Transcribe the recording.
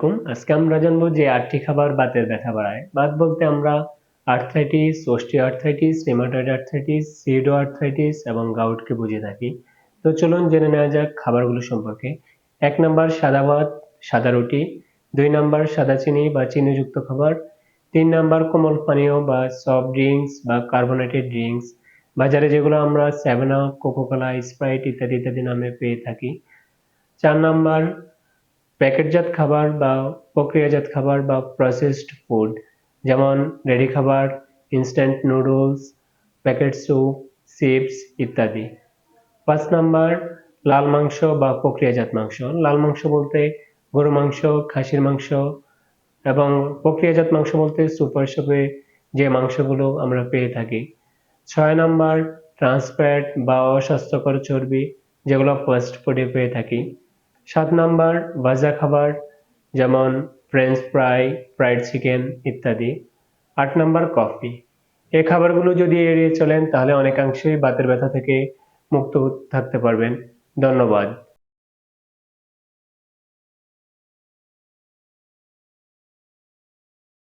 হুম, আজকে আমরা জানব যে আটটি খাবার বাতের ব্যথা বাড়ায়। বাত বলতে আমরা arthritis osteoarthritis rheumatoid arthritis pseudo arthritis এবং গাউটকে বুঝে থাকি। তো চলুন জেনে নেওয়া যাক খাবারগুলো সম্পর্কে। এক নাম্বার সাদা ভাত সাদা রুটি দুই নাম্বার সাদা চিনি বা চিনিযুক্ত খাবার তিন নাম্বার কোমল পানীয় বা সফট ড্রিঙ্কস বা কার্বোনেটেড ড্রিঙ্কস বাজারে যেগুলো আমরা সেভেন আপ কোকোকোলা স্প্রাইট ইত্যাদি ইত্যাদি নামে পেয়ে থাকি। চার নাম্বার প্যাকেটজাত খাবার বা প্রক্রিয়াজাত খাবার বা প্রসেসড ফুড যেমন রেডি খাবার instant noodles packet soup chips ইত্যাদি। পাঁচ নাম্বার, লাল মাংস বা প্রক্রিয়াজাত মাংস। লাল মাংস বলতে গরু মাংস, খাসির মাংস এবং প্রক্রিয়াজাত মাংস বলতে সুপার শপে যে মাংসগুলো আমরা পেয়ে থাকি। ছয় নাম্বার ট্রান্সফ্যাট বা অস্বাস্থ্যকর চর্বি, যেগুলো ফাস্ট ফুডে পেয়ে থাকি। সাত নাম্বার ভাজা খাবার, যেমন ফ্রেঞ্চ ফ্রাই ফ্রাইড চিকেন ইত্যাদি। আট নাম্বার কফি এ খাবারগুলো যদি এড়িয়ে চলেন, তাহলে অনেকাংশেই বাতের ব্যথা থেকে মুক্ত থাকতে পারবেন। ধন্যবাদ।